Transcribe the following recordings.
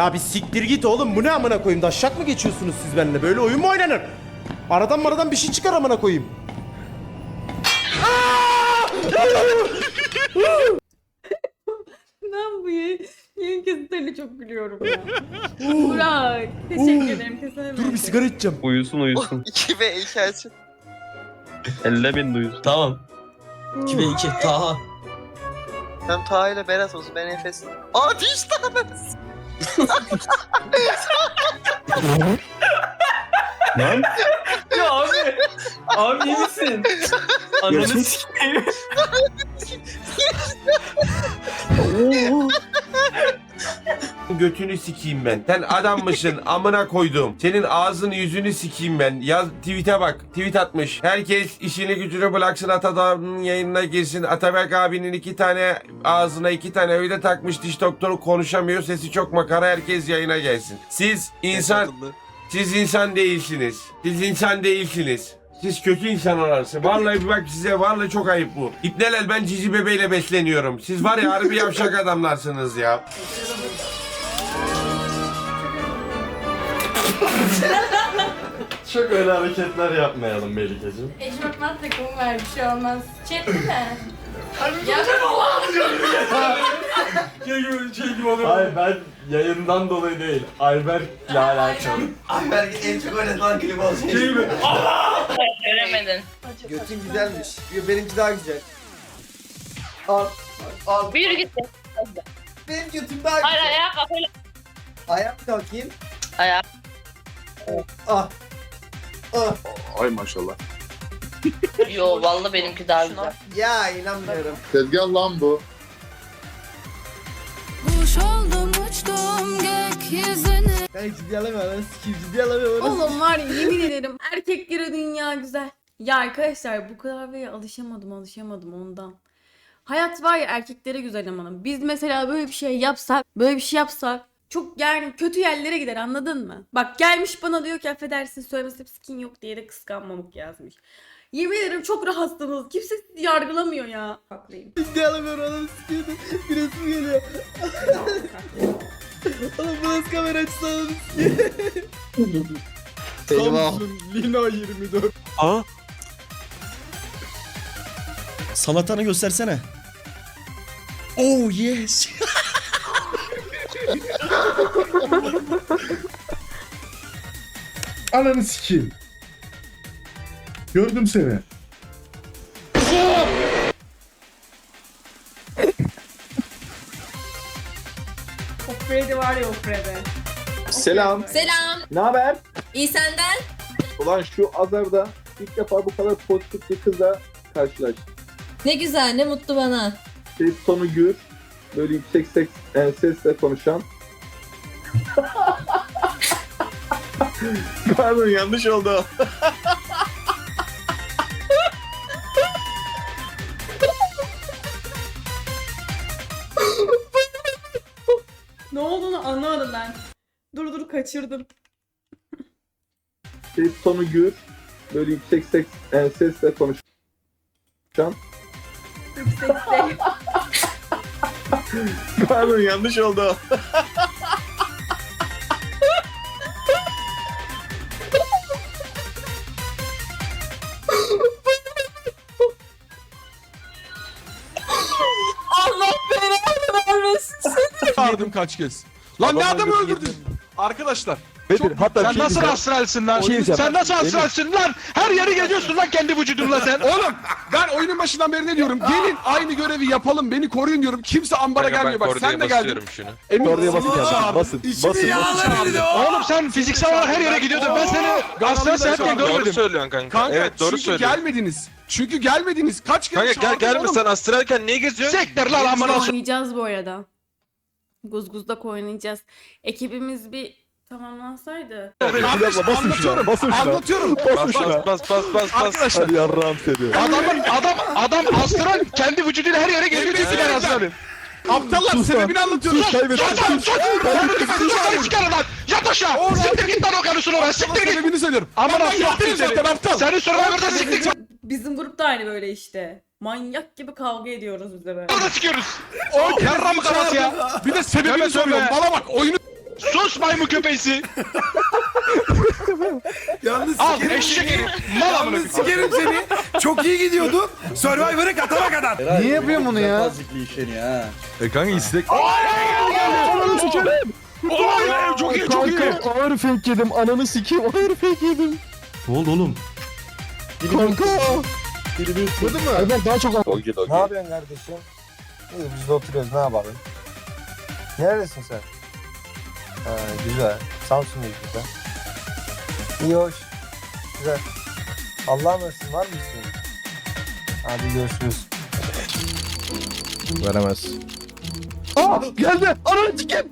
Ya bir siktir git oğlum bu ne amına koyayım daşşak mı geçiyorsunuz siz benimle böyle oyun mu oynanır? Aradan maradan bir şey çıkar amına koyayım. Ben bu yayın, yayın kesitlerine çok gülüyorum ya. Burak. Teşekkür ederim. Dur bir sigara içeceğim. Uyusun uyusun. 2 ve 2 açın. 50 bin duyusun. Tamam. 2 ve 2. Taha. Hem Taha ile Berat olsun ben Efes. Aa diş tanesi. Lan Ya abi. Abi iyi misin? Ananı sikeyim. Götünü sikeyim ben. Sen adammışsın amına koydum. Senin ağzını yüzünü sikeyim ben. Yaz tweet'e bak. Tweet atmış. Herkes işini gücünü bıraksın Atadağ'ın yayınına girsin. Ataberk abinin iki tane ağzına iki tane öyle takmış diş doktoru konuşamıyor. Sesi çok makara herkes yayına gelsin. Siz insan siz insan değilsiniz. Siz insan değilsiniz. Siz kötü insanlarsınız. Vallahi bir bak size vallahi çok ayıp bu. İpneler ben cici bebeğiyle besleniyorum. Siz var ya harbi yavşak adamlarsınız ya. Çok öyle hareketler yapmayalım Melike'cim. Eşofman takımı var bir şey olmaz. Değil mi? ya Hayır ben yayından dolayı değil. Ayberk'le alakalı. Ayberk'in en çok oynatılan klip olsun. Göremedin. Götün güzelmiş. Yo, Benimki daha güzel. Al. Al. Büyür gitti. Benim götüm daha Hayır güzel. ayağa kafayla. Ayağa mı kalkayım? Ayağa. Ah. Ah. Ay maşallah. Yo vallahi benimki daha güzel. Ya inanmıyorum. Tezgah lan bu. Kuş oldum uçtum gökyüzüne. Ben ciddi alamıyorum. Ben sikeyim ciddi alamıyorum. Oğlum var ya yemin ederim erkeklere dünya güzel. Ya arkadaşlar bu klavyeye alışamadım alışamadım ondan. Hayat var ya erkeklere güzel amanım. Biz mesela böyle bir şey yapsak, böyle bir şey yapsak çok yani kötü yerlere gider anladın mı? Bak gelmiş bana diyor ki affedersin söylemesi skin yok diye de kıskanmamak yazmış. Yemin ederim çok rahatsınız. Kimse sizi yargılamıyor ya. Haklıyım. Ciddi alamıyorum. Adam sikiyordu. Bir resim geliyor. Oğlum bu nasıl kamera sikiyor. Samsung Lina 24. Salatanı göstersene. Oh yes. Ananı sikeyim. Gördüm seni. Var ya o. Selam. Selam. Ne haber? İyi senden? Ulan şu azarda ilk defa bu kadar pozitif bir kızla karşılaştım. Ne güzel ne mutlu bana. Ses tonu gür. Böyle yüksek ses, e, sesle konuşan. Pardon yanlış oldu. Ne olduğunu anlamadım ben. Dur dur kaçırdım. Ses tonu gür. Böyle yüksek ses, e, sesle konuşan. Yüksekte. Pardon yanlış oldu. Kaç kez. Lan ne adamı öldürdün? Arkadaşlar. Bedir, hatta Sen nasıl astralsin lan? sen nasıl astralsin lan? Her yeri geziyorsun lan kendi vücudunla sen. Oğlum ben oyunun başından beri ne diyorum? Gelin aynı görevi yapalım beni koruyun diyorum. Kimse ambara gelmiyor bak sen de geldin. Emin Oraya basın çağırdım. basın, basın, basın. Oğlum sen fiziksel olarak her yere gidiyordun. Ben seni astral seyahatten görmedim. söylüyorsun kanka. Kanka evet doğru çünkü söylüyorsun. gelmediniz. Çünkü gelmediniz. Kaç kere Kanka gel çağırdım gelme oğlum. sen astralken niye geziyorsun? Sektir lan amına oynayacağız bu arada. Guzguz'da oynayacağız. Ekibimiz bir tamamlansaydı. Kardeş, Basın şuna, anlatıyorum. basın şuna. Anlatıyorum. Basın şuna. Bas bas bas bas bas. Arkadaşlar Hadi yarrağım seni. adamın adam adam astral kendi vücuduyla her yere geliyor diyor ki ben astralim. Aptallar sebebini anlatıyorum. Sus, kaybettin. Sus lan sus. Sus lan çıkar lan. Yat aşağı. Siktir git lan o karısını oraya. Siktir git. Sebebini söylüyorum. Aman aptal zaten aptal. Seni Survivor'da siktik. Bizim grup da aynı böyle işte. Manyak gibi kavga ediyoruz biz de böyle. Burada sikiyoruz. O yarra mı kafası ya? Bir de sebebini söyle. Bana bak oyunu Sus maymun köpeğisi. Yalnız Al sikerim eşek seni. herif. Mal amına Yalnız koyayım. sikerim seni. Çok iyi gidiyordu. Survivor'ı katana kadar. Niye yapıyorsun bunu ya? Fazlıklı işeni ha. E kanka istek. Oy çok iyi çok iyi. ağır fake yedim. Ananı sikeyim ağır fake yedim. Ne oldu oğlum? Kanka. Vurdun mu? Evet daha çok Ne yapıyorsun kardeşim? İyi biz de oturuyoruz ne yapalım? Neredesin sen? Ha, güzel. Samsun'dayız güzel. İyi hoş. Güzel. Allah'a emanet var mı isteğin? Hadi görüşürüz. Veremez. Aa geldi. Ananı sikeyim.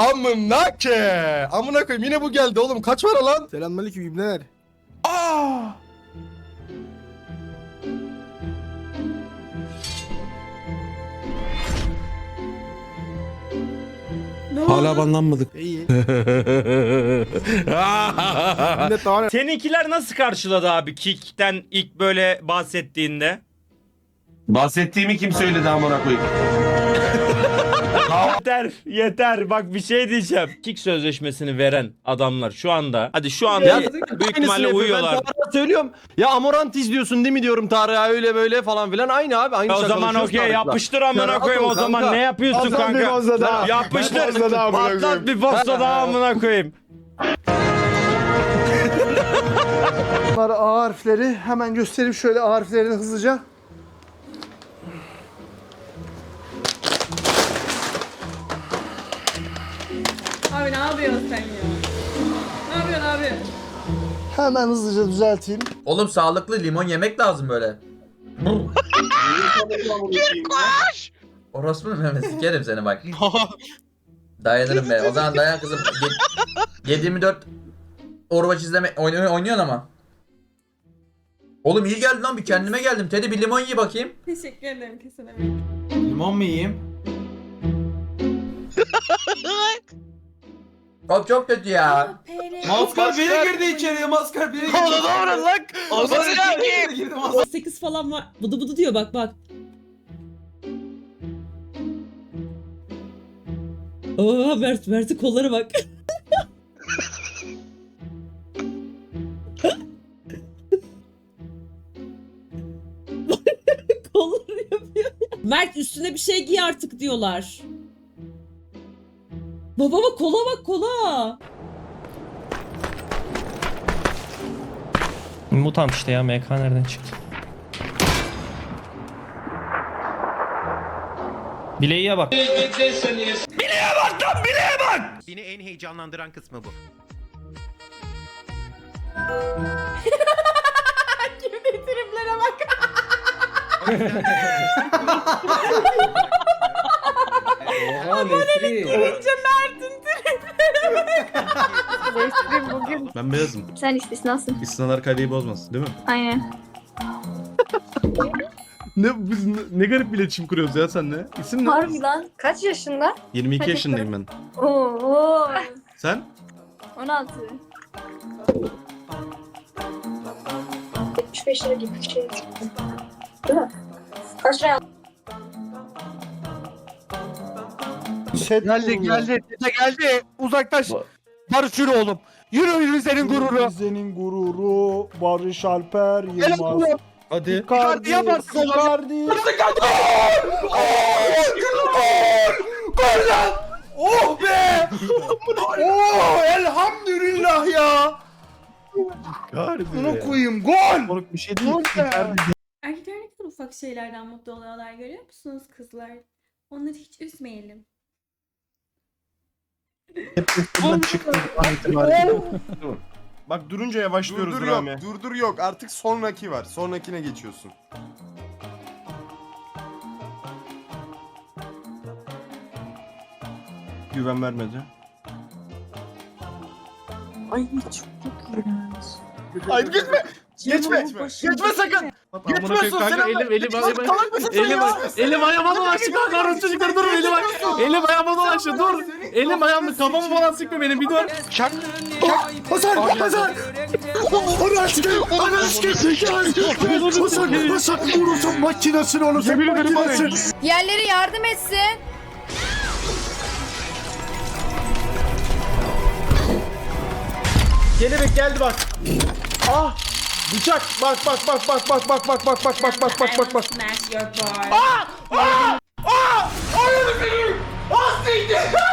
Amına ke. Amına koyayım yine bu geldi oğlum. Kaç para lan? Selamünaleyküm ibneler. Aa! Hala banlanmadık. İyi. Millet daha Seninkiler nasıl karşıladı abi Kick'ten ilk böyle bahsettiğinde? Bahsettiğimi kim söyledi amına koyayım? Yeter yeter bak bir şey diyeceğim. Kick sözleşmesini veren adamlar şu anda hadi şu anda büyük ihtimalle uyuyorlar. Ben Tarık'a söylüyorum. Ya Amorant izliyorsun değil mi diyorum Tarık'a öyle böyle falan filan. Aynı abi. Aynı O zaman şakalaşıyoruz okey Tarık'la. yapıştır amına Rahat koyayım ol o zaman kanka. ne yapıyorsun bir kanka? fazla daha. Yapıştır. Bir fazla daha amına Patlat koyayım. bir posta daha amına koyayım. Bunlar A harfleri. Hemen göstereyim şöyle A harflerini hızlıca. Yapıyorsun sen ya? Ne yapıyorsun abi? Hemen hızlıca düzelteyim. Oğlum sağlıklı limon yemek lazım böyle. Koş. Orospu mu Mehmet? Sikerim seni bak. Dayanırım ben. O zaman dayan kızım. Ge- 724 Overwatch izleme oynuyor, oynuyorsun ama. Oğlum iyi geldi lan bir kendime geldim. Teddy bir limon ye bakayım. Teşekkür ederim kesinlikle. Limon mu yiyeyim? Çok çok kötü ya. Maskar biri girdi içeriye. Maskar biri girdi. Oğlum doğru lan. Maskar biri girdi. Maskar. 8 falan var. Budu budu diyor bak bak. Oo Mert, Mert'in kolları bak. kolları yapıyor. Mert üstüne bir şey giy artık diyorlar. Baba bak kola bak kola. Mutant işte ya MK nereden çıktı? Bileğiye bak. Beni en heyecanlandıran kısmı bu. Kimde triplere bak. Oha Nesri. Mert'in triplere Ben beyazım. Sen istisnasın. İstisnalar kaleyi bozmaz değil mi? Aynen. Ne biz ne, ne garip iletişim kuruyoruz ya senle. İsim ne? Harbi lan. Kaç yaşında? 22 Hadi yaşındayım ben. Oo. Sen? 16. 75 lira gibi bir şey. Değil mi? Kaç lira Geldi geldi. Dede geldi. Uzaklaş. Barış yürü oğlum. Yürü yürü senin gururu. Senin gururu Barış Alper Gel oğlum. Hadi. Icardi yaparsın oğlum. Icardi. Gol lan. Oh be. oh elhamdülillah ya. Bunu koyayım gol. Bir şey değil. Erkekler ne kadar ufak şeylerden mutlu oluyorlar görüyor musunuz kızlar? Onları hiç üzmeyelim. Bak durunca yavaşlıyoruz Durdur yok, durdur yok. Artık sonraki var. Sonrakine geçiyorsun. Güven vermedi. Hayır gitme. Geçme. Geçme sakın. Geçmiyorsun sen. Elim elim elim elim Elim ayağıma dolaştı kanka orası çocuklar dur elim ay- elim ayağıma dolaştı dur. Elim ayağımı kafamı falan sıkma benim bir dur. Çak. Hazar, Hazar. Onu aşkım. Onu aşkım. Hasan. Hasan. Vurursun makinasını oğlum. Sen makinasın. Diğerleri yardım etsin. Kelebek geldi bak. Ah! Bıçak. Bak bak bak bak bak bak bak bak bak bak bak bak bak bak. Smash your bar. Ah! Ah! Ah! Ananı seveyim! Ah siktir!